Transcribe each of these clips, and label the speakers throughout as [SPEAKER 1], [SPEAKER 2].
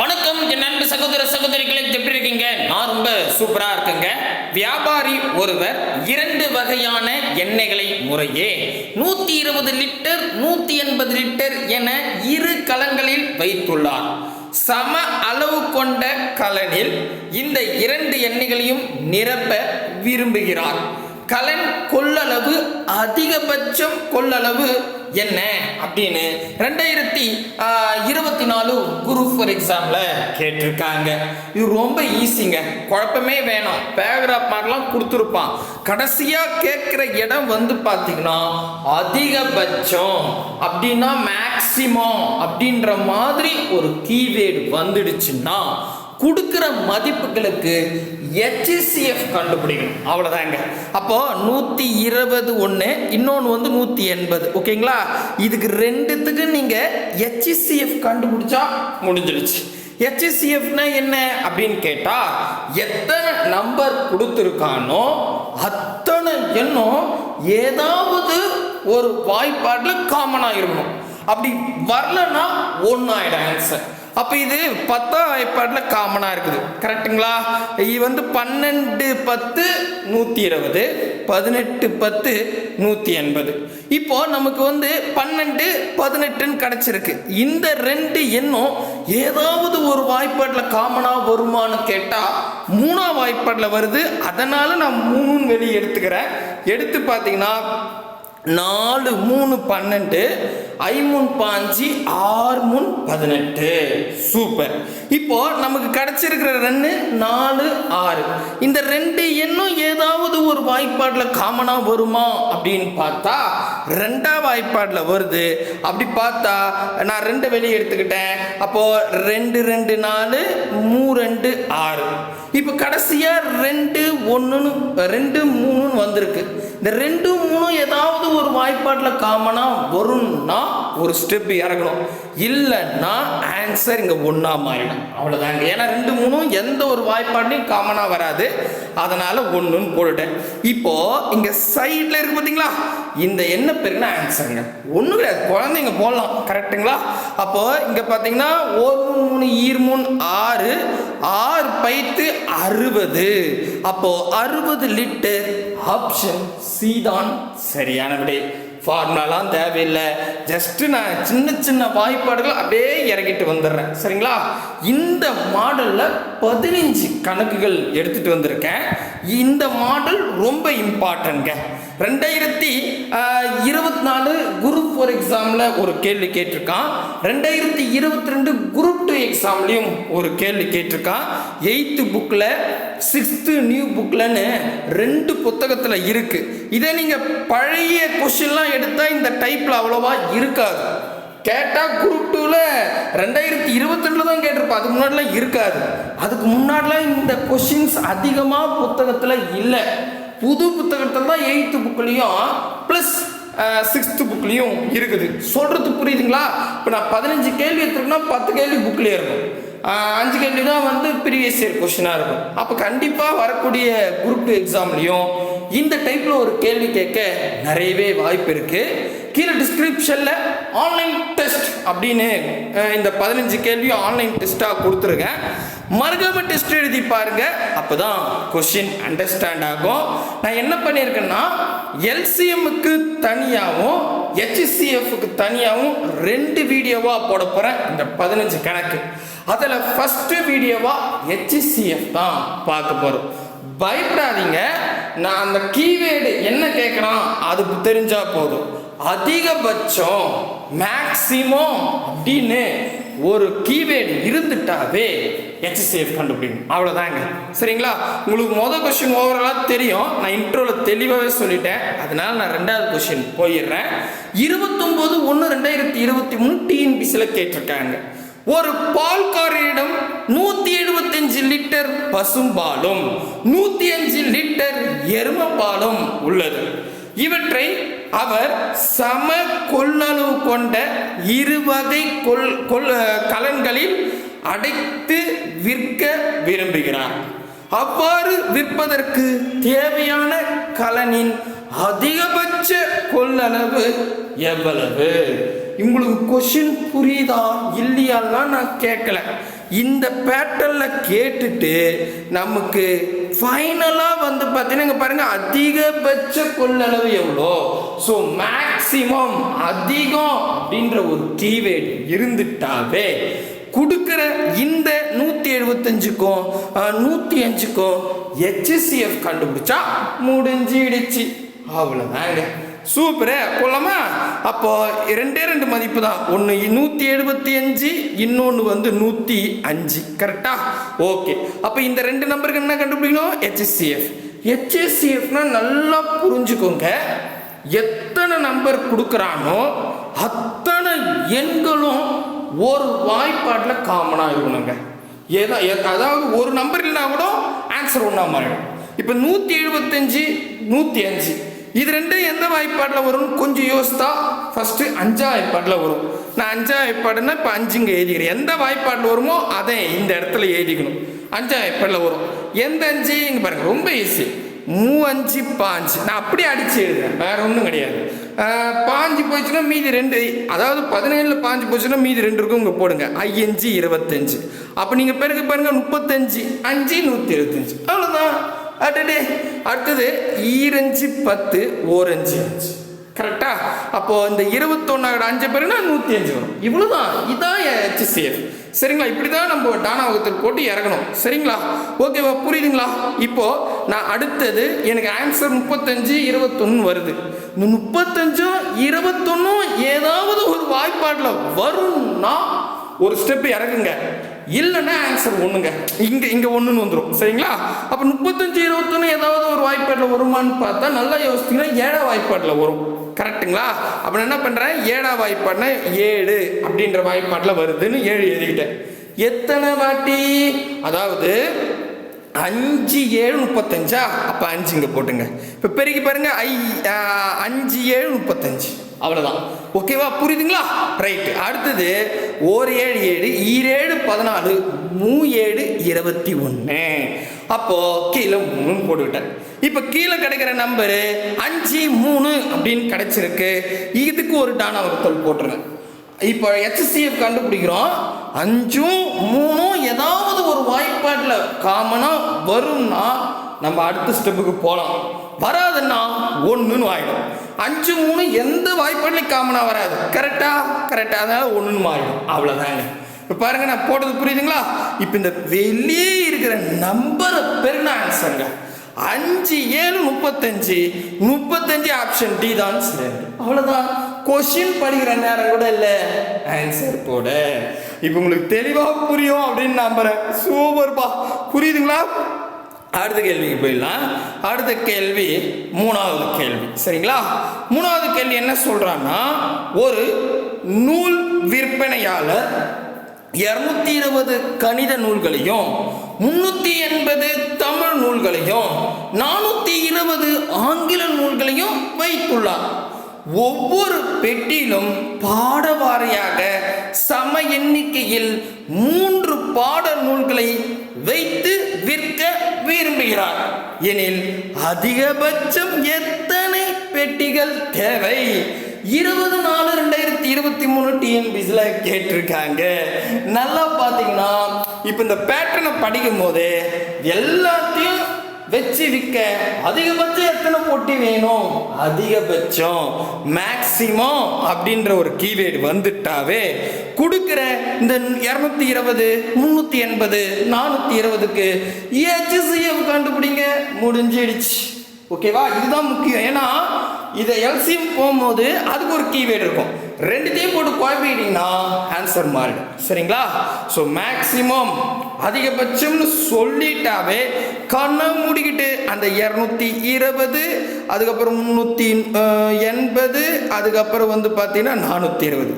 [SPEAKER 1] வணக்கம் என் நண்பு சகோதர சகோதரிகளை எப்படி இருக்கீங்க? நான் ரொம்ப சூப்பரா இருக்குங்க. வியாபாரி ஒருவர் இரண்டு வகையான எண்ணெய்களை முறையே நூத்தி இருபது லிட்டர் நூத்தி எண்பது லிட்டர் என இரு கலங்களில் வைத்துள்ளார். சம அளவு கொண்ட கலனில் இந்த இரண்டு எண்ணெய்களையும் நிரப்ப விரும்புகிறார். கலன் கொள்ளளவு அதிகபட்சம் கொள்ளளவு என்ன? அப்படின்னு ரெண்டாயிரத்தி இருபத்தி நாலு குரூப் ஃபார் எக்ஸாம்ல கேட்டிருக்காங்க. இது ரொம்ப ஈஸிங்க குழப்பமே வேணாம். பேராகிராஃப் மாதிரிலாம் கொடுத்துருப்பான். கடைசியாக கேட்குற இடம் வந்து பார்த்தீங்கன்னா அதிகபட்சம் அப்படின்னா மேக்சிமம் அப்படின்ற மாதிரி ஒரு கீவேர்டு வந்துடுச்சுன்னா கொடுக்குற மதிப்புகளுக்கு ஹெச்சிசிஎஃப் கண்டுபிடிக்கணும். அவ்வளோதாங்க அப்போ நூற்றி இருபது ஒன்று இன்னொன்று வந்து நூற்றி எண்பது. ஓகேங்களா? இதுக்கு ரெண்டுத்துக்கு நீங்கள் ஹெச்சிசிஎஃப் கண்டுபிடிச்சா முடிஞ்சிடுச்சு ஹெச்சிசிஎஃப்னா என்ன அப்படின்னு கேட்டால் எத்தனை நம்பர் கொடுத்துருக்கானோ அத்தனை எண்ணம் ஏதாவது ஒரு வாய்ப்பாட்டில் காமனாக இருக்கணும். அப்படி வரலன்னா ஒன்றாயிடும் ஆன்சர் அப்போ இது பத்தாம் வாய்ப்பாட்டில் காமனாக இருக்குது. கரெக்டுங்களா இது வந்து பன்னெண்டு பத்து நூற்றி இருபது பதினெட்டு பத்து நூற்றி எண்பது இப்போ நமக்கு வந்து பன்னெண்டு பதினெட்டுன்னு கிடச்சிருக்கு. இந்த ரெண்டு எண்ணும் ஏதாவது ஒரு வாய்ப்பாட்டில் காமனாக வருமானு கேட்டால் மூணாம் வாய்ப்பாட்டில் வருது. அதனால் நான் மூணுன்னு வெளியே எடுத்துக்கிறேன். எடுத்து பார்த்தீங்கன்னா நாலு மூணு பன்னெண்டு ஐமூணு பாஞ்சு ஆறு மூணு பதினெட்டு. சூப்பர். இப்போ நமக்கு கிடைச்சிருக்கிற ரெண்டு நாலு ஆறு. இந்த ரெண்டு எண்ணும் ஏதாவது ஒரு வாய்ப்பாட்டில் காமனாக வருமா அப்படின்னு பார்த்தா ரெண்டாம் வாய்ப்பாட்டில் வருது. அப்படி பார்த்தா நான் ரெண்டு வெளியே எடுத்துக்கிட்டேன். அப்போ ரெண்டு ரெண்டு நாலு மூ ரெண்டு ஆறு. இப்போ கடைசியாக ரெண்டு ஒன்றுன்னு ரெண்டு மூணுன்னு வந்திருக்கு. இந்த ரெண்டு மூணு ஏதாவது ஒரு வாய்ப்பாட்டில் காமனாக வரும்னா ஒரு ஸ்டெப் இறங்கணும். இல்லைன்னா ஆன்சர் இங்கே ஒன்றா மாறிடும். அவ்வளோதாங்க ஏன்னா ரெண்டு மூணும் எந்த ஒரு வாய்ப்பாட்லையும் காமனாக வராது. அதனால் ஒன்றுன்னு போட்டுட்டேன். இப்போது இங்கே சைடில் இருக்கு பார்த்தீங்களா இந்த என்ன பேருக்குன்னா ஆன்சருங்க ஒன்றும் கிடையாது. குழந்தைங்க போடலாம். கரெக்டுங்களா அப்போது இங்கே பார்த்தீங்கன்னா ஒரு மூணு மூணு ஈர் மூணு ஆறு ஆறு பைத்து அறுபது. அப்போ அறுபது லிட்டர் ஆப்ஷன் சி தான் சரியான விடை ஃபார்முலாலாம் தேவையில்லை. ஜஸ்ட்டு நான் சின்ன சின்ன வாய்ப்பாடுகள் அப்படியே இறக்கிட்டு வந்துடுறேன். சரிங்களா? இந்த மாடலில் பதினஞ்சு கணக்குகள் எடுத்துகிட்டு வந்திருக்கேன். இந்த மாடல் ரொம்ப இம்பார்ட்டன்ட்ங்க ரெண்டாயிரத்தி இருபத்தி நாலு குரூப் ஃபோர் எக்ஸாமில் ஒரு கேள்வி கேட்டிருக்கான். ரெண்டாயிரத்தி இருபத்தி ரெண்டு குரூப் டூ எக்ஸாம்லேயும் ஒரு கேள்வி கேட்டிருக்கான். எயித்து புக்கில் சிக்ஸ்த்து நியூ புக்கில்னு ரெண்டு புத்தகத்தில் இருக்குது இதே நீங்கள் பழைய கொஷின்லாம் எடுத்தால் இந்த டைப்பில் அவ்வளோவா இருக்காது. கேட்டால் குரூப் டூவில் ரெண்டாயிரத்தி இருபத்தி ரெண்டில் தான் கேட்டிருப்பா. அதுக்கு முன்னாடிலாம் இருக்காது. அதுக்கு முன்னாடிலாம் இந்த கொஷின்ஸ் அதிகமாக புத்தகத்தில் இல்லை. புது புத்தகத்தில் தான் எயித்து புக்லேயும் ப்ளஸ் சிக்ஸ்த்து புக்லேயும் இருக்குது. சொல்கிறது புரியுதுங்களா? இப்போ நான் பதினஞ்சு கேள்வி எடுத்துருக்கேன்னா பத்து கேள்வி புக்லேயே இருக்கும். அஞ்சு கேள்வி தான் வந்து ப்ரீவியஸ் இயர் கொஷினாக இருக்கும். அப்போ கண்டிப்பாக வரக்கூடிய குரூப் டூ எக்ஸாம்லேயும் இந்த டைப்பில் ஒரு கேள்வி கேட்க நிறையவே வாய்ப்பு இருக்குது கீழே டிஸ்கிரிப்ஷனில் ஆன்லைன் டெஸ்ட் அப்படின்னு இந்த பதினஞ்சு கேள்வியும் ஆன்லைன் டெஸ்ட்டாக கொடுத்துருக்கேன். மறக்காம டெஸ்ட் எழுதி பாருங்க. அப்போ தான் கொஷின் அண்டர்ஸ்டாண்ட் ஆகும். நான் என்ன பண்ணியிருக்கேன்னா எல்சிஎம்முக்கு தனியாகவும் ஹெச்சிசிஎஃப்க்கு தனியாகவும் ரெண்டு வீடியோவாக போட போகிறேன் இந்த பதினஞ்சு கணக்கு. அதில் ஃபஸ்ட்டு வீடியோவாக ஹெச்சிசிஎஃப் தான் பார்க்க போகிறோம் பயப்படாதீங்க. நான் அந்த கீவேர்டு என்ன கேட்குறான் அது தெரிஞ்சால் போதும். அதிகபட்சம் மேக்சிமம் அப்படின்னு ஒரு கீவேர்டு இருந்துட்டாவே ஹெச்சிசிஎஃப் கண்டுபிடிக்கணும். அவ்வளோதாங்க சரிங்களா? உங்களுக்கு மொதல் கொஸ்டின் ஓவராலாக தெரியும். நான் இன்ட்ரோவில் தெளிவாகவே சொல்லிட்டேன். அதனால நான் ரெண்டாவது கொஸ்டின் போயிடுறேன். இருபத்தொம்போது ஒன்று ரெண்டாயிரத்தி இருபத்தி மூணு டிஎன்பிசியில் கேட்டிருக்காங்க. ஒரு பால்காரரிடம் நூத்தி எழுபத்தஞ்சு லிட்டர் பசும்பாலும் நூத்தி அஞ்சு லிட்டர் எருமப்பாலும் உள்ளது. இவற்றை அவர் சம கொள்ளளவு கொண்ட இருவகை கொள் கொள் கலன்களில் அடைத்து விற்க விரும்புகிறார். அவ்வாறு விற்பதற்கு தேவையான கலனின் அதிகபட்ச கொள்ளளவு எவ்வளவு? உங்களுக்கு கொஷின் புரியுதா இல்லையாலாம் நான் கேட்கல.
[SPEAKER 2] இந்த பேட்டர்னில் கேட்டுட்டு நமக்கு ஃபைனலாக வந்து பார்த்தீங்கன்னா இங்கே பாருங்க அதிகபட்ச கொள்ளளவு எவ்வளோ? ஸோ மேக்சிமம் அதிகம் அப்படின்ற ஒரு கீவேர்டு இருந்துட்டாவே கொடுக்குற இந்த நூற்றி எழுபத்தஞ்சுக்கும் நூற்றி அஞ்சுக்கும் ஹெச்சிசிஎஃப் கண்டுபிடிச்சா முடிஞ்சிடுச்சு. அவ்வளோதாங்க சூப்பரே. போகலாமா அப்போது ரெண்டே ரெண்டு மதிப்பு தான். ஒன்று நூற்றி எழுபத்தி அஞ்சு இன்னொன்று வந்து நூற்றி அஞ்சு. கரெக்டா ஓகே அப்போ இந்த ரெண்டு நம்பருக்கு என்ன கண்டுபிடிக்கணும்? ஹெச்எஸ்சிஎஃப் ஹெச்எஸ்சிஎஃப்னால் நல்லா புரிஞ்சுக்கோங்க. எத்தனை நம்பர் கொடுக்குறானோ அத்தனை எண்களும் ஒரு வாய்ப்பாட்டில் காமனாக இருக்கணுங்க. ஏதா அதாவது ஒரு நம்பர் இல்லைனா கூட ஆன்சர் ஒன்றா மாறிடும். இப்போ நூற்றி எழுபத்தஞ்சு நூற்றி அஞ்சு. இது ரெண்டும் எந்த வாய்ப்பாட்டில் வரும்னு கொஞ்சம் யோசித்தா ஃபஸ்ட்டு அஞ்சா வாய்ப்பாடில் வரும். நான் அஞ்சா வாய்ப்பாடுன்னா இப்போ அஞ்சுங்க எழுதிக்கிறேன். எந்த வாய்ப்பாட்டில் வருமோ அதை இந்த இடத்துல எழுதிக்கணும். அஞ்சா வாய்ப்பாடில் வரும். எந்த அஞ்சு? இங்கே பாருங்க ரொம்ப ஈஸி மூ அஞ்சு பாஞ்சு நான் அப்படியே அடிச்சு எழுதுறேன். வேற ஒன்றும் கிடையாது. பாஞ்சு போச்சுன்னா மீதி ரெண்டு. அதாவது பதினேழில் பாஞ்சு போச்சுன்னா மீதி ரெண்டு இருக்கும். இங்கே போடுங்க. ஐயஞ்சு இருபத்தஞ்சு. அப்போ நீங்கள் பிறகு பாருங்க முப்பத்தஞ்சு அஞ்சு நூற்றி இருபத்தஞ்சு. அவ்வளோதான் அடடே. அடுத்தது ஈரஞ்சு பத்து ஓரஞ்சு அஞ்சு. கரெக்டா அப்போ இந்த இருபத்தொன்னாவோட அஞ்சு பேருனா நூற்றி அஞ்சு வரும். இவ்வளோதான் இதான் ஹெச்சிசிஎஃப் சரிங்களா? இப்படி தான் நம்ம டானா வகுத்தில் போட்டு இறங்கணும். சரிங்களா? ஓகேவா புரியுதுங்களா? இப்போது நான் அடுத்தது எனக்கு ஆன்சர் முப்பத்தஞ்சு இருபத்தொன்று வருது. இந்த முப்பத்தஞ்சும் இருபத்தொன்னும் ஏதாவது ஒரு வாய்ப்பாட்டில் வரும்னா ஒரு ஸ்டெப் இறங்குங்க. இல்லைன்னா ஆன்சர் ஒன்றுங்க இங்கே இங்கே ஒன்றுன்னு வந்துடும் சரிங்களா? அப்போ முப்பத்தஞ்சு இருபத்தொன்னு ஏதாவது ஒரு வாய்ப்பாட்டில் வருமான்னு பார்த்தா நல்லா யோசிச்சிங்கன்னா ஏழா வாய்ப்பாட்டில் வரும். கரெக்ட்டுங்களா? அப்போ நான் என்ன பண்ணுறேன் ஏழா வாய்ப்பாடுனா ஏழு அப்படின்ற வாய்ப்பாட்டில் வருதுன்னு ஏழு எழுதிக்கிட்டேன். எத்தனை வாட்டி? அதாவது அஞ்சு ஏழு முப்பத்தஞ்சா? அப்போ அஞ்சு இங்கே போட்டுங்க. இப்போ பெருக்கி பாருங்க. ஐ அஞ்சு ஏழு முப்பத்தஞ்சு. அவ்வளோதான் ஓகேவா புரியுதுங்களா? ரைட்டு அடுத்தது ஓர் ஏழு ஏழு ஈரேழு பதினாலு மூ ஏழு இருபத்தி ஒன்று அப்போது கீழே மூணுன்னு போட்டுக்கிட்டேன் இப்போ கீழே கிடைக்கிற நம்பரு அஞ்சு மூணு அப்படின்னு கிடைச்சிருக்கு. இதுக்கு ஒரு டானா வகுத்தல் போட்டுருங்க. இப்போ ஹெச்சிஎஃப் கண்டுபிடிக்கிறோம். அஞ்சும் மூணும் ஏதாவது ஒரு வாய்ப்பாட்டில் காமனாக வரும்னா நம்ம அடுத்த ஸ்டெப்புக்கு போகலாம் வராதுன்னா ஒன்றுன்னு ஆகிடும் அஞ்சு மூணு எந்த வாய்ப்பாட்டிலையும் காமனாக வராது. கரெக்டாக கரெக்டாக அதனால் ஒன்றுன்னு மாறிடும். அவ்வளோதாங்க இப்போ பாருங்கள் நான் போட்டது புரியுதுங்களா? இப்போ இந்த வெளியே இருக்கிற நம்பரை பெருன ஆன்சருங்க அஞ்சு ஏழு முப்பத்தஞ்சு. முப்பத்தஞ்சு ஆப்ஷன் டி தான் சரி அவ்வளோதான் கொஷின் படிக்கிற நேரம் கூட இல்லை. ஆன்சர் போட. இப்போ உங்களுக்கு தெளிவாக புரியும் அப்படின்னு நம்புறேன். சூப்பர்ப்பா புரியுதுங்களா? அடுத்த கேள்விக்கு போயிடலாம். அடுத்த கேள்வி மூணாவது கேள்வி. சரிங்களா? மூணாவது கேள்வி என்ன சொல்கிறான்னா ஒரு நூல் விற்பனையாளர் இரநூத்தி இருபது கணித நூல்களையும் முன்னூற்றி எண்பது தமிழ் நூல்களையும் நானூற்றி இருபது ஆங்கில நூல்களையும் வைத்துள்ளார். ஒவ்வொரு பெட்டியிலும் பாடவாரியாக சம எண்ணிக்கையில் மூன்று பாட நூல்களை வைத்து விற்க விரும்புகிறார். எனில் அதிகபட்சம் எத்தனை பெட்டிகள் தேவை? இருபது நாலு ரெண்டாயிரத்தி இருபத்தி மூணு டிஎன்பிசியில் கேட்டிருக்காங்க. நல்லா பார்த்தீங்கன்னா இப்போ இந்த பேட்டர்னை படிக்கும் போது எல்லாத்தையும் வச்சு விற்க அதிகபட்சம் எத்தனை போட்டி வேணும்? அதிகபட்சம். மேக்சிமம் அப்படின்ற ஒரு கீவேர்டு வந்துட்டாவே கொடுக்குற இந்த இரநூத்தி இருபது முந்நூற்றி எண்பது நானூற்றி இருபதுக்கு ஏஹெச்சிஎஃப் கண்டுபிடிங்க. முடிஞ்சிடுச்சு. ஓகேவா இதுதான் முக்கியம். ஏன்னா இதை எல்சிஎம் போகும்போது அதுக்கு ஒரு கீவேர்டு இருக்கும். ரெண்டுத்தையும் போட்டு குழப்பிக்கிட்டீங்கன்னா ஆன்சர் மாறிடும். சரிங்களா? ஸோ மேக்சிமம் அதிகபட்சம்னு சொல்லிட்டாவே கண்ணை மூடிக்கிட்டு அந்த இரநூத்தி இருபது அதுக்கப்புறம் முந்நூற்றி எண்பது அதுக்கப்புறம் வந்து பார்த்தீங்கன்னா நானூற்றி இருபது.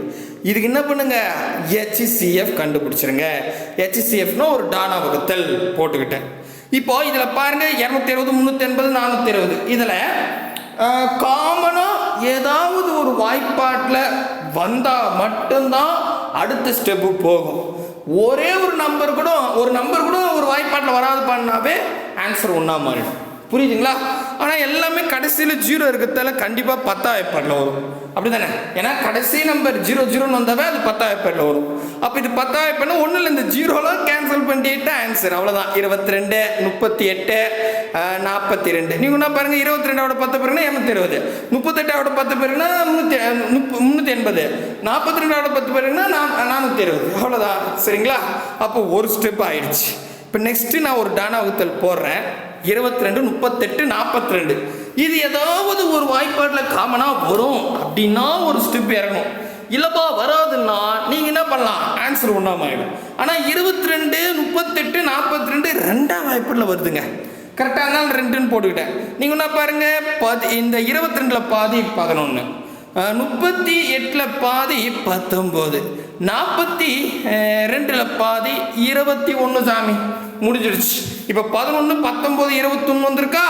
[SPEAKER 2] இதுக்கு என்ன பண்ணுங்க? ஹெச்சிசிஎஃப் கண்டுபிடிச்சிருங்க. ஹெச்சிசிஎஃப்னா ஒரு டானா வகுத்தல் போட்டுக்கிட்டேன். இப்போ இதில் பாருங்க இரநூத்தி இருபது முந்நூற்றி எண்பது நானூற்றி இருபது. இதில் காமனாக ஏதாவது ஒரு வாய்ப்பாட்டில் வந்தால் மட்டும்தான் அடுத்த ஸ்டெப்பு போகும். ஒரே ஒரு நம்பர் கூட ஒரு நம்பர் கூட ஒரு வாய்ப்பாட்டில் வராது பண்ணாவே ஆன்சர் ஒன்றா மாறிடும். புரியுதுங்களா? ஆனால் எல்லாமே கடைசியில் ஜீரோ இருக்கிறதால கண்டிப்பாக பத்தா ஏற்பாடில் வரும். அப்படிதானே? ஏன்னா கடைசி நம்பர் ஜீரோ ஜீரோன்னு வந்தாவே அது பத்தாயிரம் பேரில் வரும். அப்போ இது பத்தாம் ஒன்றும் இல்லை இந்த ஜீரோலாம் கேன்சல் பண்ணிட்டு ஆன்சர் அவ்வளோதான் இருபத்தி ரெண்டு முப்பத்தி எட்டு நாற்பத்தி ரெண்டு. நீங்கள் என்ன பாருங்கள் இருபத்தி ரெண்டாவோட பத்து பேருனா இரநூத்தி இருபது முப்பத்தெட்டாவோட பத்து பேருனா முந்நூற்றி முந்நூற்றி எண்பது. நாற்பத்தி ரெண்டாவோட பத்து பேருனா நா நானூற்றி இருபது அவ்வளோதான் சரிங்களா? அப்போ ஒரு ஸ்டெப் ஆயிடுச்சு. இப்போ நெக்ஸ்ட்டு நான் ஒரு டானா வகுத்தல் போடுறேன். இருபத்தி ரெண்டு முப்பத்தெட்டு நாற்பத்தி ரெண்டு. இது ஏதாவது ஒரு வாய்ப்பாட்டில் காமனாக வரும். அப்படின்னா ஒரு ஸ்டெப் இறங்கணும். இல்லைப்பா வராதுன்னா நீங்கள் என்ன பண்ணலாம்? ஆன்சர் ஒன்றாம ஆகிடும் ஆனால் இருபத்தி ரெண்டு முப்பத்தெட்டு நாற்பத்தி ரெண்டு ரெண்டாம் வாய்ப்பாட்டில் வருதுங்க. கரெக்டாக இருந்தாலும் ரெண்டுன்னு போட்டுக்கிட்டேன். நீங்கள் என்ன பாருங்க. பதி இந்த இருபத்தி ரெண்டில் பாதி பதினொன்று முப்பத்தி எட்டில் பாதி பத்தொம்போது. நாற்பத்தி ரெண்டில் பாதி இருபத்தி ஒன்று சாமி. முடிஞ்சிடுச்சு. இப்போ பதினொன்று பத்தொம்போது இருபத்தொன்று வந்திருக்கா?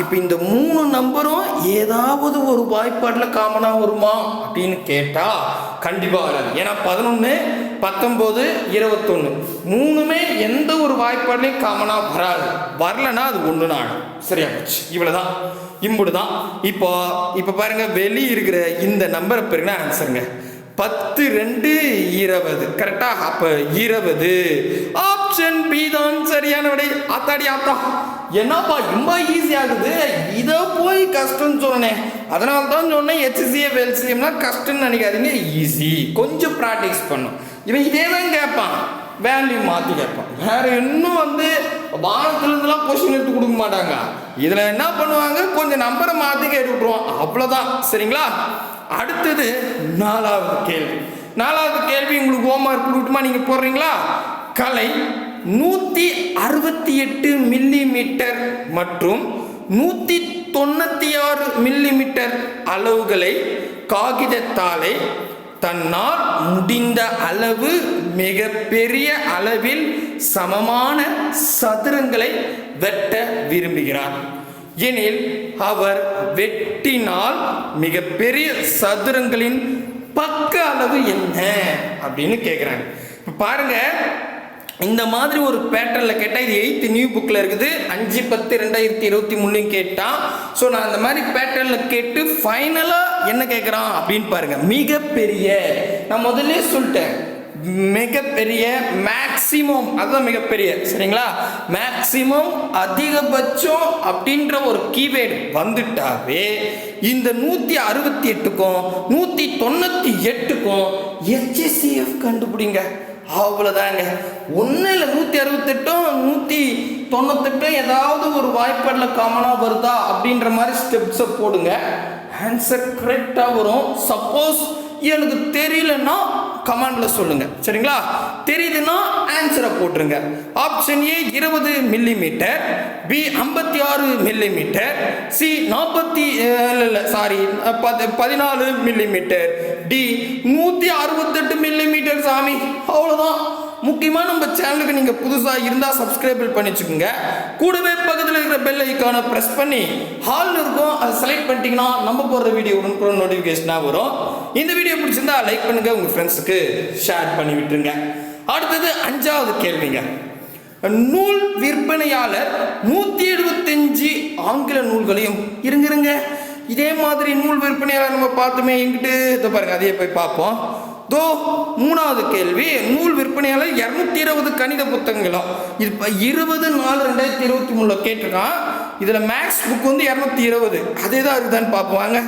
[SPEAKER 2] இப்போ இந்த மூணு நம்பரும் ஏதாவது ஒரு வாய்ப்பாட்டில் காமனாக வருமா அப்படின்னு கேட்டால் கண்டிப்பாக வராது. ஏன்னா பதினொன்று பத்தொம்போது இருபத்தொன்று மூணுமே எந்த ஒரு வாய்ப்பாடுலையும் காமனாக வராது. வரலன்னா அது ஒன்று நாள் சரியா போச்சு இவ்வளோதான் இம்புடு தான் இப்போ இப்போ பாருங்கள் வெளி இருக்கிற இந்த நம்பரை பாருங்க ஆன்சருங்க பத்து ரெண்டு இருபது. கரெக்டாக அப்போ இருபது. ஆப்ஷன் பி தான். சரியான விடை. ஆத்தாடி ஆத்தா. என்னப்பா ரொம்ப ஈஸி ஆகுது. இதை போய் கஷ்டம்னு சொன்னேன். அதனால தான் சொன்னேன் ஹெச்சிசிஎஃப் எல்சிஎம்லாம் கஷ்டம்னு நினைக்காதீங்க. ஈஸி கொஞ்சம் ப்ராக்டிஸ் பண்ணும். இவன் இதே தான் கேட்பான். வேல்யூ மாற்றி கேட்பான். வேற இன்னும் வந்து வானத்துலேருந்துலாம் கொஸ்டின் எடுத்து கொடுக்க மாட்டாங்க. இதில் என்ன பண்ணுவாங்க? கொஞ்சம் நம்பரை மாற்றி கேட்டு விட்ருவான் அவ்வளோதான் சரிங்களா? அடுத்தது நாலாவது கேள்வி. நாலாவது கேள்வி உங்களுக்கு ஹோம்ஒர்க் கொடுக்கட்டுமா? நீங்கள் போடுறீங்களா? கலை நூற்றி அறுபத்தி எட்டு மில்லி மீட்டர் மற்றும் நூற்றி தொண்ணூற்றி ஆறு மில்லி மீட்டர் அளவுகளை காகிதத்தாலே தன்னால் முடிந்த அளவு மிக பெரிய அளவில் சமமான சதுரங்களை வெட்ட விரும்புகிறார். எனில் அவர் வெட்டினால் மிகப்பெரிய சதுரங்களின் பக்க அளவு என்ன? அப்படின்னு கேட்குறாங்க பாருங்க இந்த மாதிரி ஒரு பேட்டர்னில் கேட்டால் இது எயித்து நியூ புக்கில் இருக்குது. அஞ்சு பத்து ரெண்டாயிரத்தி இருபத்தி மூணுலையும் கேட்டான் ஸோ நான் அந்த மாதிரி பேட்டர்னில் கேட்டு ஃபைனலாக என்ன கேட்குறான் அப்படின்னு பாருங்க. மிகப்பெரிய நான் முதல்ல சொல்லிட்டேன். மிகப்பெரிய மேக்சிமம் அதுதான் மிகப்பெரிய. சரிங்களா? மேக்சிமம் அதிகபட்சம் அப்படின்ற ஒரு கீவேர்டு வந்துட்டாவே இந்த நூற்றி அறுபத்தி எட்டுக்கும் நூற்றி தொண்ணூற்றி எட்டுக்கும் ஹெச்எஸ்சிஎஃப் கண்டுபிடிங்க. அவ்வளோதாங்க ஒன்றும் இல்லை நூற்றி அறுபத்தெட்டும் நூற்றி தொண்ணூத்தெட்டும் ஏதாவது ஒரு வாய்ப்பாடில் காமனாக வருதா அப்படின்ற மாதிரி ஸ்டெப்ஸை போடுங்க. ஆன்சர் கரெக்டாக வரும். சப்போஸ் எனக்கு தெரியலன்னா கமெண்டில் சொல்லுங்கள் சரிங்களா? தெரியுதுன்னா ஆன்சரை போட்டுருங்க. ஆப்ஷன் ஏ இருபது மில்லி மீட்டர் பி ஐம்பத்தி ஆறு மில்லி மீட்டர் சி நாற்பத்தி இல்லை சாரி பதினாலு மில்லி மீட்டர் டி நூற்றி அறுபத்தெட்டு மில்லி மீட்டர் சாமி. அவ்வளோதான் முக்கியமாக நம்ம சேனலுக்கு நீங்கள் புதுசாக இருந்தால் சப்ஸ்கிரைபிள் பண்ணிச்சுக்கோங்க கூடவே பக்கத்தில் இருக்கிற பெல் ஐக்கானை ப்ரெஸ் பண்ணி ஹாலில் இருக்கும் அதை செலக்ட் பண்ணிட்டீங்கன்னா நம்ம போடுற வீடியோ உடனுக்குடன் நோட்டிஃபிகேஷனாக வரும். இந்த வீடியோ பிடிச்சிருந்தா லைக் பண்ணுங்கள் உங்கள் ஃப்ரெண்ட்ஸுக்கு ஷேர் பண்ணி விட்டுருங்க. அடுத்தது அஞ்சாவது கேள்விங்க. நூல் விற்பனையாளர் நூற்றி எழுபத்தஞ்சு ஆங்கில நூல்களையும் இருங்க இருங்க. இதே மாதிரி நூல் விற்பனையாளர் நம்ம பார்த்தோமே எங்கிட்டு? இதை பாருங்க அதையே போய் பார்ப்போம். தோ மூணாவது கேள்வி. நூல் விற்பனையாளர் இரநூத்தி இருபது கணித புத்தகங்களும். இது இப்போ இருபது நாலு ரெண்டாயிரத்தி இருபத்தி மூணில் கேட்டிருக்கான். இதில் மேக்ஸ் புக் வந்து இரநூத்தி இருபது அதே தான் இருக்குதான்னு பார்ப்போம் வாங்க.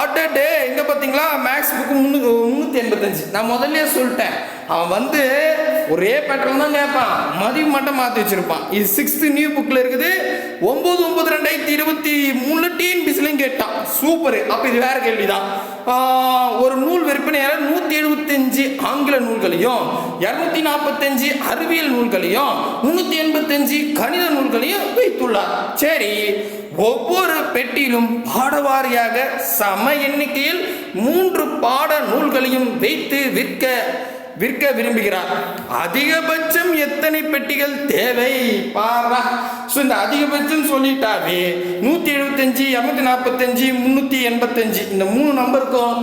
[SPEAKER 2] ஆட்டே எங்கே பார்த்தீங்களா மேக்ஸ் புக்கு முன்னூ முந்நூற்றி எண்பத்தஞ்சு. நான் முதல்ல சொல்லிட்டேன். அவன் வந்து ஒரே பேட்டர்ன் தான் கேட்பான். மதிப்பு மட்டும் மாற்றி வச்சிருப்பான். இது சிக்ஸ்த்து நியூ புக்கில் இருக்குது. ஒம்பது ஒம்பது ரெண்டாயிரத்தி இருபத்தி மூணு டிஎன்பிசிலையும் கேட்டான். சூப்பர் அப்போ இது வேற கேள்வி தான் ஒரு நூல் விற்பனையாளர் நூற்றி எழுபத்தஞ்சு ஆங்கில நூல்களையும் இரநூத்தி நாற்பத்தஞ்சு அறிவியல் நூல்களையும் முந்நூற்றி எண்பத்தஞ்சு கணித நூல்களையும் வைத்துள்ளார். சரி ஒவ்வொரு பெட்டியிலும் பாடவாரியாக சம எண்ணிக்கையில் மூன்று பாட நூல்களையும் வைத்து விற்க விற்க விரும்புகிறார். அதிகபட்சம் எத்தனை பெட்டிகள் தேவை? பாரா. ஸோ இந்த அதிகபட்சம் சொல்லிட்டாவே நூற்றி எழுபத்தஞ்சு இரநூத்தி நாற்பத்தஞ்சு முந்நூற்றி எண்பத்தஞ்சு இந்த மூணு நம்பருக்கும்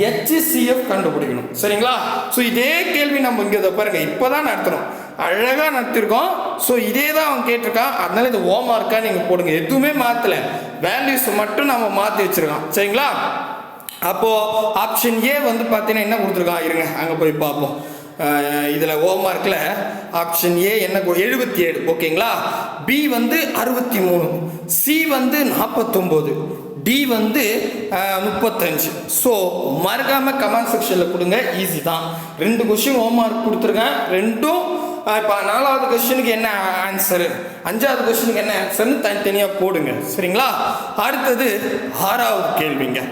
[SPEAKER 2] ஹெச்சிசிஎஃப் கண்டுபிடிக்கணும். சரிங்களா? ஸோ இதே கேள்வி நம்ம இங்கே இதை பாருங்க. இப்போ தான் நடத்துகிறோம் அழகாக நடத்திருக்கோம். ஸோ இதே தான் அவன் கேட்டிருக்கான் அதனால இது ஓமா இருக்கா நீங்கள் போடுங்க. எதுவுமே மாற்றல வேல்யூஸ் மட்டும் நம்ம மாற்றி வச்சிருக்கான் சரிங்களா? அப்போ ஆப்ஷன் ஏ வந்து பார்த்தீங்கன்னா என்ன கொடுத்துருக்கான் இருங்க அங்கே போய் பார்ப்போம். இதில் ஓமார்க்கில் ஆப்ஷன் ஏ என்ன எழுபத்தி ஏழு ஓகேங்களா? பி வந்து அறுபத்தி மூணு சி வந்து நாற்பத்தொம்போது டி வந்து முப்பத்தஞ்சு. ஸோ மறக்காமல் கமெண்ட் செக்ஷனில் கொடுங்க ஈஸி தான். ரெண்டு கொஷின் ஹோம்ஒர்க் கொடுத்துருக்கேன். ரெண்டும் இப்போ நாலாவது கொஸ்டினுக்கு என்ன ஆன்சரு அஞ்சாவது கொஸ்டினுக்கு என்ன ஆன்சர்னு தனித்தனியாக போடுங்க. சரிங்களா? அடுத்தது ஆறாவது கேள்விங்க.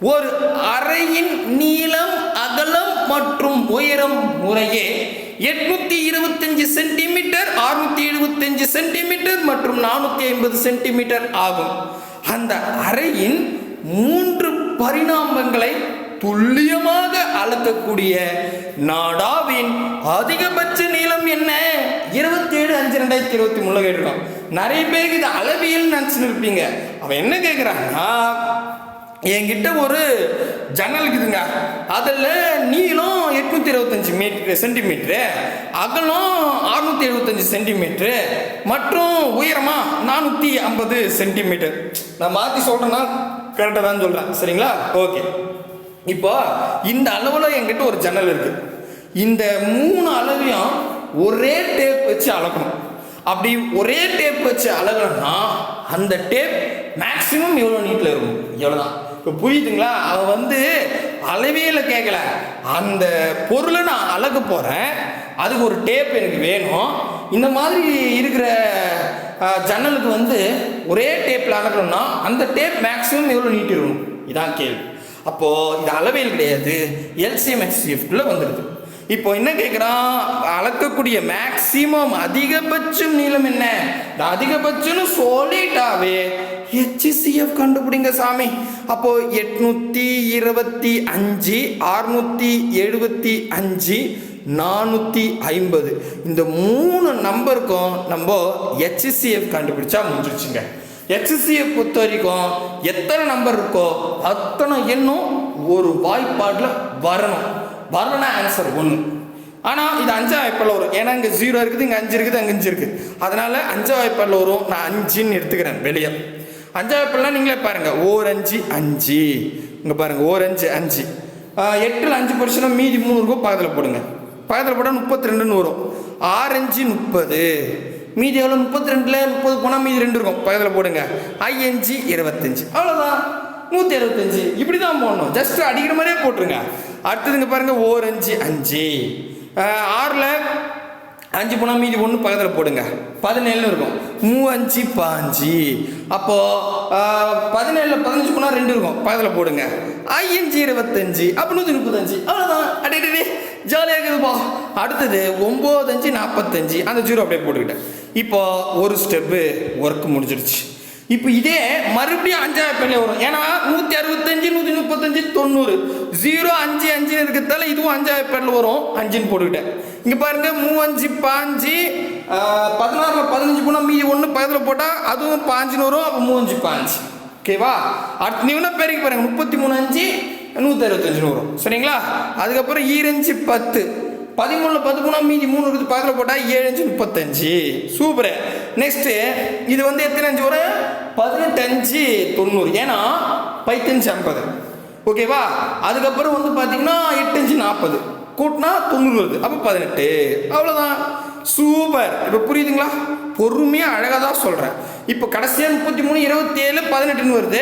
[SPEAKER 2] ஒரு அறையின் நீளம் அகலம் மற்றும் உயரம் முறையே எட்நூத்தி இருபத்தஞ்சு சென்டிமீட்டர் அறுநூத்தி எழுபத்தஞ்சு சென்டிமீட்டர் மற்றும் நானூத்தி ஐம்பது சென்டிமீட்டர் ஆகும். அந்த அறையின் மூன்று பரிணாமங்களை துல்லியமாக அளக்கக்கூடிய நாடாவின் அதிகபட்ச நீளம் என்ன? இருபத்தி ஏழு அஞ்சு ரெண்டாயிரத்தி இருபத்தி மூணுல கேட்டிருக்கோம். நிறைய பேருக்கு இது அளவியல் நினச்சின்னு இருப்பீங்க. அவன் என்ன கேட்குறான்னா என்கிட்ட ஒரு ஜன்னல் இருக்குதுங்க. அதில் நீளம் எட்நூற்றி இருபத்தஞ்சி மீட்ரு சென்டிமீட்ரு அகலம் அறுநூற்றி எழுபத்தஞ்சி சென்டிமீட்ரு மற்றும் உயரமாக நானூற்றி ஐம்பது சென்டிமீட்டர் நான் மாற்றி சொல்கிறேன்னா கரெக்டாக தான் சொல்கிறேன் சரிங்களா? ஓகே இப்போ இந்த அளவில் என்கிட்ட ஒரு ஜன்னல் இருக்குது இந்த மூணு அளவையும் ஒரே டேப் வச்சு அளக்கணும். அப்படி ஒரே டேப் வச்சு அளக்கணும்னா அந்த டேப் மேக்ஸிமம் எவ்வளோ நீட்டில் இருக்கும்? எவ்வளோதான் புரியுதுங்களா? அவன் வந்து அளவியில் கேட்கல அந்த பொருளை நான் அழகு போகிறேன் அதுக்கு ஒரு டேப் எனக்கு வேணும். இந்த மாதிரி இருக்கிற ஜன்னலுக்கு வந்து ஒரே டேப்பில் அழகணும்னா அந்த டேப் மேக்ஸிமம் எவ்வளோ நீட் இதான் கேள்வி. அப்போது இது அளவியல் கிடையாது. எல்சிஎம் வந்துடுது இப்போ என்ன கேட்குறான் அளக்கக்கூடிய மேக்சிமம் அதிகபட்சம் நீளம் என்ன? இந்த அதிகபட்சம்னு சொல்லிட்டாவே ஹெச்சிசிஎஃப் கண்டுபிடிங்க சாமி. அப்போ எட்நூத்தி இருபத்தி அஞ்சு அறுநூத்தி எழுபத்தி அஞ்சு நானூற்றி ஐம்பது. இந்த மூணு நம்பருக்கும் நம்ம ஹெச்சிசிஎஃப் கண்டுபிடிச்சா முடிஞ்சிருச்சுங்க. ஹெச்சிசிஎஃப் பொறுத்த வரைக்கும் எத்தனை நம்பர் இருக்கோ அத்தனை எண்ணும் ஒரு வாய்ப்பாட்டில் வரணும். வரலன்னா ஆன்சர் ஒன்று ஆனால் இது அஞ்சா வாய்ப்பில் வரும். ஏன்னா இங்கே ஜீரோ இருக்குது இங்கே அஞ்சு இருக்குது அங்கே அஞ்சு இருக்குது. அதனால் அஞ்சா வாய்ப்பில் வரும். நான் அஞ்சுன்னு எடுத்துக்கிறேன் வெளியே. அஞ்சா நீங்களே பாருங்கள் ஓர் அஞ்சு. அஞ்சு இங்கே பாருங்கள் ஓர் அஞ்சு. அஞ்சு எட்டில் அஞ்சு படிச்சுன்னா மீதி மூணு இருக்கும் பக்கத்தில் போடுங்க. பக்கத்தில் போட்டால் முப்பத்தி ரெண்டுன்னு வரும். ஆரஞ்சு முப்பது. மீதி எவ்வளோ முப்பத்தி ரெண்டில் முப்பது போனால் மீதி ரெண்டு இருக்கும். பக்கத்தில் போடுங்க. ஐஎன்ஜி இருபத்தஞ்சு. அவ்வளோதான் நூற்றி அறுபத்தஞ்சு இப்படி தான் போடணும். ஜஸ்ட் அடிக்கிற மாதிரியே போட்டுருங்க. அடுத்ததுங்க பாருங்கள் ஓர் அஞ்சு. அஞ்சு ஆறில் அஞ்சு போனால் மீதி ஒன்று பக்கத்தில் போடுங்க. பதினேழுன்னு இருக்கும். மூ அஞ்சு பாஞ்சு. அப்போது பதினேழில் பதினஞ்சு போனால் ரெண்டு இருக்கும். பக்கத்தில் போடுங்க. ஐஎன்ஜி இருபத்தஞ்சு. அப்போ நூற்றி முப்பத்தஞ்சு அவ்வளோதான் அடே ஜாலியாக இருக்குதுப்பா அடுத்தது ஒம்பது அஞ்சு நாற்பத்தஞ்சு அந்த ஜீரோ அப்படியே போட்டுக்கிட்டேன். இப்போ ஒரு ஸ்டெப்பு ஒர்க் முடிஞ்சிடுச்சு இப்போ இதே மறுபடியும் அஞ்சாவது பேர்ல வரும். ஏன்னா நூற்றி அறுபத்தஞ்சு நூற்றி முப்பத்தஞ்சு தொண்ணூறு. ஜீரோ அஞ்சு அஞ்சுன்னு இருக்கிறதால இதுவும் அஞ்சாவது பெண்ணில் வரும். அஞ்சுன்னு போட்டுக்கிட்டேன். இங்கே பாருங்க மூவஞ்சு பாஞ்சு பதினாறில் பதினஞ்சு போனால் மீதி ஒன்று பக்கத்தில் போட்டால் அதுவும் பாஞ்சுன்னு வரும் அப்போ மூவஞ்சு பாஞ்சு. ஓகேவா அடுத்து நீ பேருக்கு பாருங்க. முப்பத்தி மூணு அஞ்சு நூற்றி அறுபத்தஞ்சுன்னு வரும். சரிங்களா? அதுக்கப்புறம் ஈரஞ்சு பத்து. பதிமூணுல பத்து போனால் மீதி மூணு இருக்குது பக்கத்தில் போட்டால் ஏழு அஞ்சு முப்பத்தஞ்சு. சூப்பரு. நெக்ஸ்ட்டு இது வந்து எத்தனை அஞ்சு வரும்? பதினெட்டஞ்சு தொண்ணூறு. ஏன்னா பைத்தஞ்சு ஐம்பது. ஓகேவா அதுக்கப்புறம் வந்து பார்த்தீங்கன்னா எட்டஞ்சு நாற்பது. கூட்டினா தொண்ணூறு வருது. அப்போ பதினெட்டு. அவ்வளோதான் சூப்பர் இப்போ புரியுதுங்களா? பொறுமையாக அழகாக தான் சொல்கிறேன் இப்போ கடைசியாக முப்பத்தி மூணு இருபத்தி ஏழு பதினெட்டுன்னு வருது.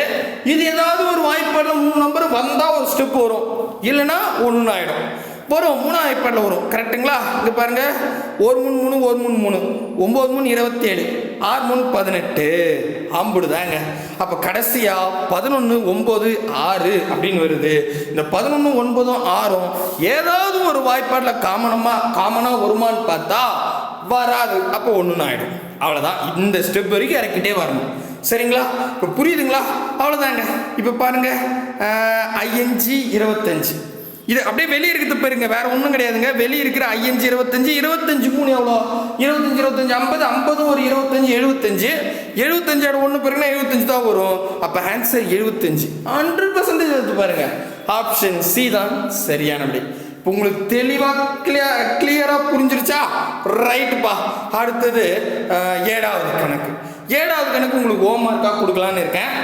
[SPEAKER 2] இது ஏதாவது ஒரு வாய்ப்பாடில் மூணு நம்பர் வந்தால் ஒரு ஸ்டெப் வரும். இல்லைன்னா ஒன்று ஆகிடும் வரும். மூணாவது ஐப்பாடில் வரும். கரெக்டுங்களா இங்கே பாருங்கள் ஒரு மூணு மூணு ஒரு மூணு மூணு. ஒம்பது மூணு இருபத்தேழு. ஆறு மூணு பதினெட்டு. ஆம்புடு தாங்க. அப்போ கடைசியாக பதினொன்று ஒம்பது ஆறு அப்படின்னு வருது. இந்த பதினொன்று ஒன்பதும் ஆறும் ஏதாவது ஒரு வாய்ப்பாட்டில் காமனமாக காமனாக வருமான்னு பார்த்தா வராது. அப்போ ஒன்றுன்னு ஆகிடும் அவ்வளோதான் இந்த ஸ்டெப் வரைக்கும் இறக்கிட்டே வரணும். சரிங்களா? இப்போ புரியுதுங்களா? அவ்வளோதாங்க இப்போ பாருங்க. ஐஎன்ஜி இருபத்தஞ்சு. இது அப்படியே வெளியே இருக்கிறது பாருங்க வேற ஒன்றும் கிடையாதுங்க. வெளியே இருக்கிற ஐஎன்ஜி இருபத்தஞ்சு இருபத்தஞ்சு மூணு எவ்வளோ? இருபத்தஞ்சு இருபத்தஞ்சு ஐம்பது ஐம்பது ஒரு இருபத்தஞ்சு எழுபத்தஞ்சு. எழுபத்தஞ்சோட ஒன்று பாருங்கன்னா எழுபத்தஞ்சு தான் வரும். அப்போ ஆன்சர் எழுபத்தஞ்சு. ஹண்ட்ரட் பர்சன்டேஜ் எடுத்து பாருங்க. ஆப்ஷன் சி தான் அப்படி இப்போ உங்களுக்கு தெளிவாக கிளியர் கிளியராக புரிஞ்சிருச்சா? ரைட்டுப்பா அடுத்தது ஏழாவது கணக்கு. ஏழாவது கணக்கு உங்களுக்கு ஹோம் ஒர்க்காக கொடுக்கலான்னு இருக்கேன்.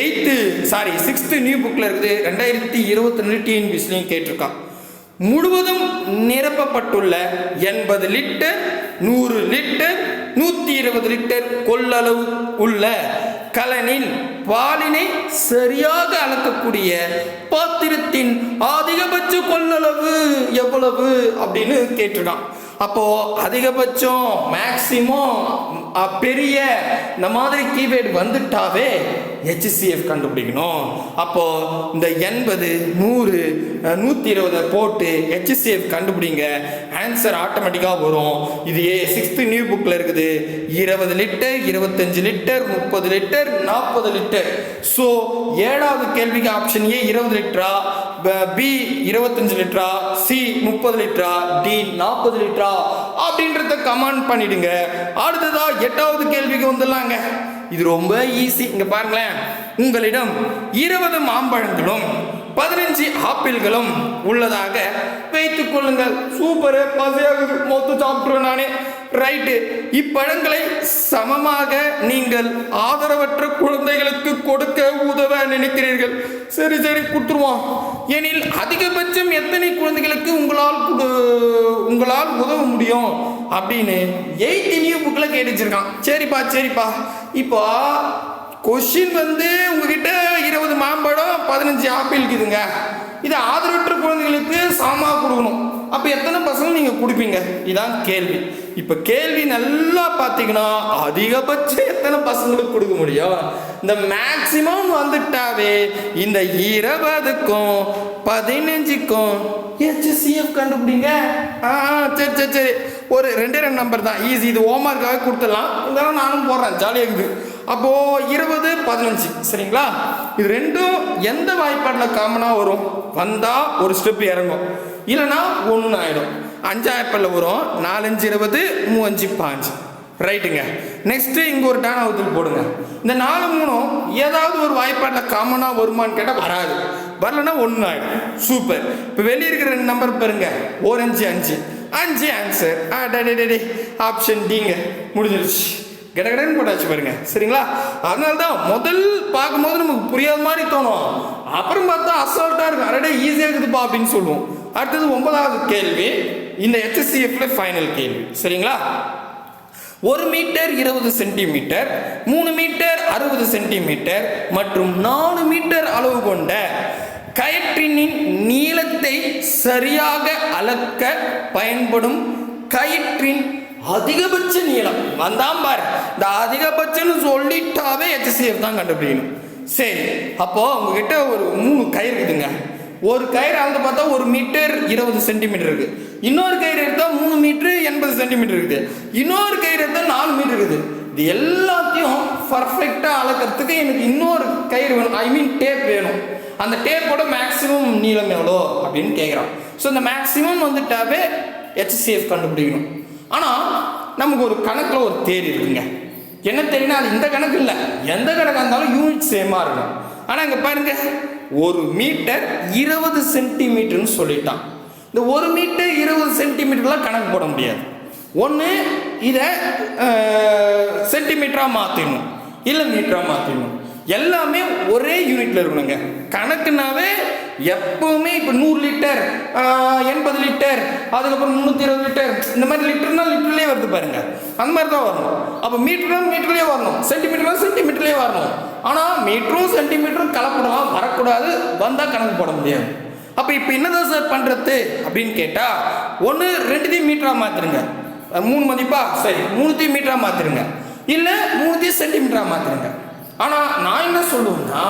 [SPEAKER 2] எயித்து சாரி சிக்ஸ்த்து நியூ புக்கில் இருக்குது. ரெண்டாயிரத்தி இருபத்தி ரெண்டு டிஎன்பிஸ்லையும் கேட்டிருக்கான். முழுவதும் நிரப்பப்பட்டுள்ள எண்பது லிட்டர் நூறு லிட்டர் நூற்றி இருபது லிட்டர் கொள்ளளவு உள்ள கலனில் பாலினை சரியாக அளக்கக்கூடிய பாத்திரத்தின் அதிகபட்ச கொள்ளளவு எவ்வளவு அப்படின்னு கேட்டிருக்கான். அப்போ அதிகபட்சம் மேக்சிமம் பெரிய இந்த மாதிரி கீவேர்டு வந்துட்டாவே ஹெச்சிசிஎஃப் கண்டுபிடிக்கணும். அப்போ இந்த எண்பது நூறு நூற்றி இருபதை போட்டு ஹெச்சிசிஎஃப் கண்டுபிடிங்க. ஆன்சர் ஆட்டோமேட்டிக்காக வரும். இது ஏ சிக்ஸ்த்து நியூ புக்கில் இருக்குது. இருபது லிட்டர் இருபத்தஞ்சு லிட்டர் முப்பது லிட்டர் நாற்பது லிட்டர் ஸோ ஏழாவது கேள்விக்கு ஆப்ஷன் ஏ இருபது லிட்டரா பி இருபத்தஞ்சு லிட்டரா சி முப்பது லிட்டரா டி நாற்பது லிட்டரா அப்படின்றத கமெண்ட் பண்ணிடுங்க. அடுத்ததா எட்டாவது கேள்விக்கு வந்துடலாங்க. இது ரொம்ப ஈஸி இங்க பாருங்களேன். உங்களிடம் இருபது மாம்பழங்களும் பதினஞ்சு ஆப்பிள்களும் உள்ளதாக வைத்துக் கொள்ளுங்கள். சூப்பரு பசியாக மொத்தம் சாப்பிட்டுருவேன் நானே. ரைட்டு. இப்பழங்களை சமமாக நீங்கள் ஆதரவற்ற குழந்தைகளுக்கு கொடுக்க உதவ நினைக்கிறீர்கள். சரி சரி கொடுத்துருவோம். எனில் அதிகபட்சம் எத்தனை குழந்தைகளுக்கு உங்களால் உங்களால் உதவ முடியும்? அப்படின்னு எயிட் நியூ புக்கில் கேட்டுச்சிருக்கான். சரிப்பா சரிப்பா. இப்போ கொஷின் வந்து உங்ககிட்ட இருபது மாம்பழம் பதினஞ்சு ஆப்பிள் இருக்குதுங்க. இது ஆதரவற்ற குழந்தைகளுக்கு சமமாக கொடுக்கணும். அப்போ எத்தனை பசங்க நீங்கள் கொடுப்பீங்க? இதான் கேள்வி. இப்போ கேள்வி நல்லா பார்த்தீங்கன்னா அதிகபட்சம் எத்தனை பசங்களுக்கு கொடுக்க முடியும்? இந்த மேக்சிமம் வந்துட்டாவே இந்த இருபதுக்கும் பதினஞ்சுக்கும் ஹெச்சிஎஃப் கண்டுபிடிங்க. ஆ சரி சரி சரி. ஒரு ரெண்டே ரெண்டு நம்பர் தான். ஈஸி இது ஹோம்ஒர்க்காக கொடுத்துடலாம். இதெல்லாம் நானும் போடுறேன். ஜாலியாக இருக்குது. அப்போது இருபது பதினஞ்சு. சரிங்களா? இது ரெண்டும் எந்த வாய்ப்பாட்டில் காமனாக வரும்? வந்தால் ஒரு ஸ்டெப் இறங்கும். இல்லைன்னா ஒன்று ஆகிடும் அஞ்சாயிரப்பில் வரும். நாலஞ்சு இருபது மூவஞ்சு பாஞ்சு. ரைட்டுங்க நெக்ஸ்ட்டு இங்கே ஒரு டான் அவுத்துக்கு போடுங்க. இந்த நாலு மூணும் ஏதாவது ஒரு வாய்ப்பாட்டில் காமனாக வருமான்னு கேட்டால் வராது. வரலன்னா ஒன்று ஆகிடும் சூப்பர் இப்போ வெளியே இருக்கிற ரெண்டு நம்பர் பாருங்க. ஓரஞ்சு அஞ்சு அஞ்சு. ஆன்சர் ஆ டே ஆப்ஷன் டிங்க முடிஞ்சிருச்சு. கடகடன்னு போட்டாச்சு பாருங்க. சரிங்களா? அதனால தான் முதல் பார்க்கும்போது நமக்கு புரியாத மாதிரி தோணும். அப்புறம் பார்த்தா அசால்ட்டாக இருக்கும். அரடே ஈஸியாக இருக்குதுப்பா அப்படின்னு சொல்லுவோம். அடுத்தது ஒன்பதாவது கேள்வி. இந்த ஹெச்எஸ்சிஎஃப்ல ஃபைனல் கேள்வி. சரிங்களா? ஒரு மீட்டர் இருபது சென்டிமீட்டர் மூணு மீட்டர் அறுபது சென்டிமீட்டர் மற்றும் நாலு மீட்டர் அளவு கொண்ட கயிற்றினின் நீளத்தை சரியாக அளக்க பயன்படும் கயிற்றின் அதிகபட்ச நீளம். வந்தான் பாரு. இந்த அதிகபட்சம்னு சொல்லிட்டாவே ஹெச்சிஎஃப் தான் கண்டுபிடிக்கணும். சரி அப்போ உங்ககிட்ட ஒரு மூணு கயிறு இருக்குதுங்க. ஒரு கயிறு அளந்து பார்த்தா ஒரு மீட்டர் இருபது சென்டிமீட்டர் இருக்கு. இன்னொரு கயிறு எடுத்தால் மூணு மீட்டர் எண்பது சென்டிமீட்டர் இருக்குது இன்னொரு கயிறு எடுத்தால் நாலு மீட்டர் இருக்குது. இது எல்லாத்தையும் பர்ஃபெக்டாக அளக்கிறதுக்கு எனக்கு இன்னொரு கயிறு வேணும். ஐ மீன் டேப் வேணும். அந்த டேப்போட மேக்ஸிமம் நீளம் எவ்வளோ அப்படின்னு கேட்குறான் ஸோ இந்த மேக்ஸிமம் வந்துட்டாவே ஹெச்சிஎஃப் கண்டுபிடிக்கணும். ஆனால் நமக்கு ஒரு கணக்கில் ஒரு தேர் இருக்குங்க. என்ன தெரியும்னா அது இந்த கணக்கு இல்லை. எந்த கணக்காக இருந்தாலும் யூனிட் சேமாக இருக்கும் ஆனால் இங்கே பாருங்க. ஒரு மீட்டர் இருபது சென்டிமீட்டர்னு சொல்லிட்டான். இந்த ஒரு மீட்டர் இருபது சென்டிமீட்டர்லாம் கணக்கு போட முடியாது. ஒன்று இதை சென்டிமீட்டராக மாற்றிடணும் இல்லை மீட்டராக மாற்றிடணும் எல்லாமே ஒரே யூனிட்டில் இருக்கணுங்க. கணக்குனாவே எப்பவுமே இப்போ நூறு லிட்டர் எண்பது லிட்டர் அதுக்கப்புறம் முந்நூற்றி இருபது லிட்டர் இந்த மாதிரி லிட்டர்னா லிட்டர்லேயே வருது பாருங்க. அந்த மாதிரி தான் வரணும். அப்போ மீட்டர்னா மீட்டர்லேயே வரணும். சென்டிமீட்டர்னா சென்டிமீட்டர்லேயே வரணும். ஆனால் மீட்டரும் சென்டிமீட்டரும் கலப்படமாக வரக்கூடாது. வந்தால் கணக்கு போட முடியாது. அப்போ இப்போ என்னதான் சார் பண்ணுறது அப்படின்னு கேட்டால் ஒன்று ரெண்டுத்தையும் மீட்டராக மாற்றுருங்க மூணு மதிப்பா? சரி மூணுத்தையும் மீட்டராக மாற்றுருங்க இல்லை மூணுத்தையும் சென்டிமீட்டராக மாற்றுருங்க ஆனால் நான் என்ன சொல்லுவேன்னா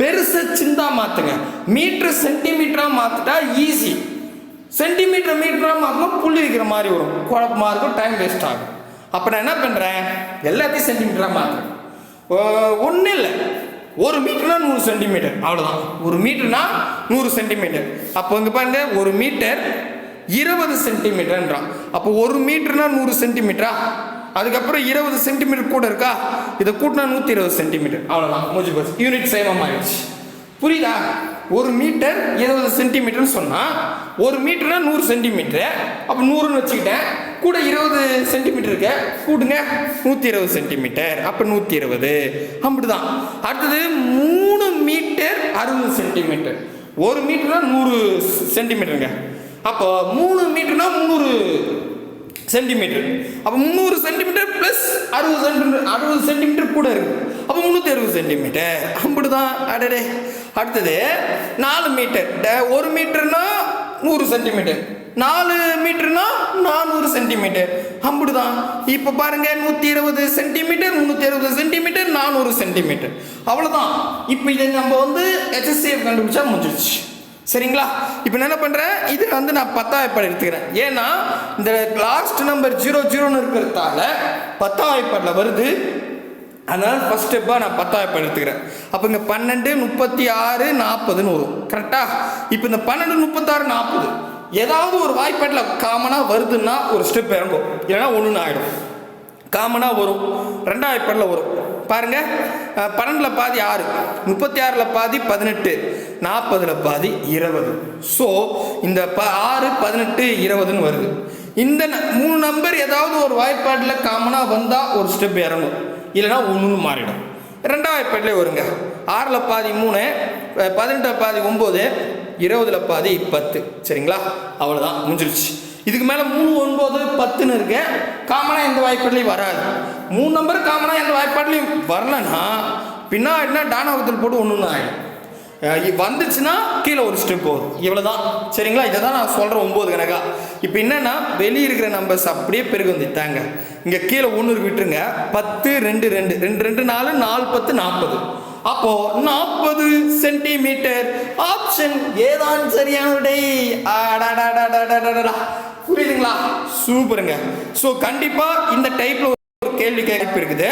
[SPEAKER 2] பெருசை சிந்தா மாற்றுங்க மீட்ரு சென்டிமீட்டராக மாற்றிட்டா ஈஸி சென்டிமீட்டர் மீட்டராக மாற்றினா புள்ளி வைக்கிற மாதிரி வரும். குழப்பமாக இருக்கும் டைம் வேஸ்ட் ஆகும். அப்போ நான் என்ன பண்ணுறேன் எல்லாத்தையும் சென்டிமீட்டராக மாற்றுறேன் ஒன்றும் இல்லை. ஒரு மீட்டர்னா நூறு சென்டிமீட்டர். அவ்வளோதான் ஒரு மீட்டர்னா நூறு சென்டிமீட்டர். அப்போ வந்து பாருங்க ஒரு மீட்டர் இருபது சென்டிமீட்டர்ன்றான். அப்போ ஒரு மீட்டர்னா நூறு சென்டிமீட்டரா? அதுக்கப்புறம் இருபது சென்டிமீட்டர் கூட இருக்கா? இதை கூட்டினா நூற்றி இருபது சென்டிமீட்டர். அவ்வளோதான் முடிஞ்சு போச்சு. யூனிட் சேமம் ஆயிடுச்சு. புரியுதா? ஒரு மீட்டர் இருபது சென்டிமீட்டர்னு சொன்னால் ஒரு மீட்டர்னா நூறு சென்டிமீட்டர். அப்போ நூறுன்னு வச்சுக்கிட்டேன். கூட இருபது சென்டிமீட்டர் இருக்க கூட்டுங்க நூற்றி இருபது சென்டிமீட்டர். அப்போ நூற்றி இருபது. அப்படிதான். அடுத்தது மூணு மீட்டர் அறுபது சென்டிமீட்டர். ஒரு மீட்டர்னா நூறு சென்டிமீட்டருங்க. அப்போ மூணு மீட்டர்னா முந்நூறு சென்டிமீட்டர். அப்போ முந்நூறு சென்டிமீட்டர் ப்ளஸ் அறுபது சென்டிமீட்டர் அறுபது சென்டிமீட்டர் கூட இருக்கு. அப்போ முந்நூற்றி அறுபது சென்டிமீட்டர். அப்படி தான் அடடே. அடுத்தது நாலு மீட்டர். ட- ஒரு மீட்டர்னா நூறு சென்டிமீட்டர். நாலு மீட்டர்னா நானூறு சென்டிமீட்டர். அப்படிதான். இப்போ பாருங்க நூற்றி இருபது சென்டிமீட்டர் முந்நூற்றி அறுபது சென்டிமீட்டர் நானூறு சென்டிமீட்டர். அவ்வளோதான் இப்போ இதை நம்ம வந்து எச்எஸ்சிஎஃப் கண்டுபிடிச்சா முடிஞ்சிருச்சு. சரிங்களா? இப்போ நான் என்ன பண்ணுறேன் இது வந்து நான் பத்தாயிரப்பாடு எடுத்துக்கிறேன். ஏன்னா இந்த லாஸ்ட் நம்பர் ஜீரோ ஜீரோன்னு இருக்கிறதால பத்தாயிரப்பாடில் வருது. அதனால் ஃபர்ஸ்ட் ஸ்டெப்பாக நான் பத்தாயிரப்பாடு எடுத்துக்கிறேன். அப்போ இங்கே பன்னெண்டு முப்பத்தி ஆறு நாற்பதுன்னு வரும் கரெக்டாக இப்போ இந்த பன்னெண்டு முப்பத்தாறு நாற்பது ஏதாவது ஒரு வாய்ப்பாட்டில் காமனாக வருதுன்னா ஒரு ஸ்டெப் இறங்கும். இல்லைன்னா ஒன்றுன்னு ஆகிடும் காமனாக வரும். ரெண்டாவது படல வரும். பாருங்க. பன்னெண்டில் பாதி ஆறு முப்பத்தி ஆறில் பாதி பதினெட்டு. நாற்பதுல பாதி இருபது. ஸோ இந்த ப ஆறு பதினெட்டு இருபதுன்னு வருது. இந்த ந- மூணு நம்பர் ஏதாவது ஒரு வாய்ப்பாட்டில் காமனாக வந்தால் ஒரு ஸ்டெப் இறங்கும். இல்லைன்னா ஒன்றுன்னு மாறிடும். ரெண்டாவது வாய்ப்பாட்டிலே வருங்க. ஆறில் பாதி மூணு பதினெட்டில் பாதி ஒம்பது இருபதில் பாதி பத்து. சரிங்களா? அவ்வளோதான் முடிஞ்சிருச்சு. இதுக்கு மேலே மூணு ஒன்பது பத்துன்னு இருக்கு. காமனாக எந்த வாய்ப்பாட்லையும் வராது. மூணு நம்பர் காமனாக எந்த வாய்ப்பாட்லையும் வரலன்னா பின்னாடினா டானாவத்தில் போட்டு ஒன்று ஒன்று ஆகிடும் வந்துச்சுன்னா கீழே ஒரு ஸ்டெப் போகும் இவ்வளோ தான் சரிங்களா? இதை தான் நான் சொல்கிறேன் ஒம்பது கணக்கா. இப்போ என்னென்னா வெளியே இருக்கிற நம்பர்ஸ் அப்படியே பெருகும். வந்து தாங்க இங்கே கீழே ஒன்று விட்டுருங்க. பத்து ரெண்டு ரெண்டு. ரெண்டு ரெண்டு நாலு நாலு பத்து நாற்பது. அப்போ நாற்பது சென்டிமீட்டர் ஆப்ஷன் ஏதான் சரியான விடை? புரியுதுங்களா சூப்பருங்க ஸோ கண்டிப்பாக இந்த டைப்பில் ஒரு கேள்வி கேட்பு இருக்குது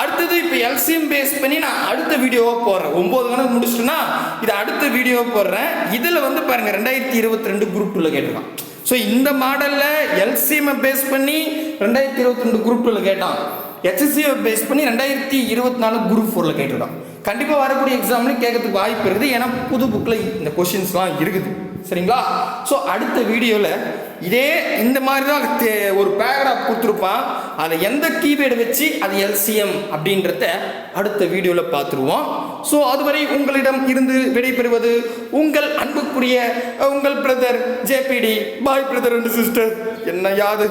[SPEAKER 2] அடுத்தது இப்போ எல்சிஎம் பேஸ் பண்ணி நான் அடுத்த வீடியோவாக போடுறேன். ஒம்பது கணக்கு முடிச்சிட்டேன்னா இது அடுத்த வீடியோவாக போடுறேன். இதில் வந்து பாருங்கள் ரெண்டாயிரத்தி இருபத்தி ரெண்டு குரூப் டூவில் கேட்டுருக்கான். ஸோ இந்த மாடலில் எல்சிஎம் பேஸ் பண்ணி ரெண்டாயிரத்தி இருபத்தி ரெண்டு குரூப் டூவில் கேட்டான். ஹெச்எஸ்சியை பேஸ் பண்ணி ரெண்டாயிரத்தி இருபத்தி நாலு குரூப் ஃபோரில் கேட்டுருக்கான். கண்டிப்பாக வரக்கூடிய எக்ஸாம்லையும் கேட்கறதுக்கு வாய்ப்பு இருக்குது. ஏன்னா புது புக்கில் இந்த கொஷின்ஸ்லாம் இருக்குது. சரிங்களா? ஸோ அடுத்த வீடியோவில் இதே இந்த மாதிரி தான் தே- ஒரு பேராகிராஃப் கொடுத்துருப்பான். அதை எந்த கீவேர்டு வச்சு அது எல்சிஎம் அப்படின்றத அடுத்த வீடியோவில் பார்த்துருவோம். ஸோ அதுவரை உங்களிடம் இருந்து விடைபெறுவது உங்கள் அன்புக்குரிய உங்கள் brother JBT bye brother and sister என்ன யாது?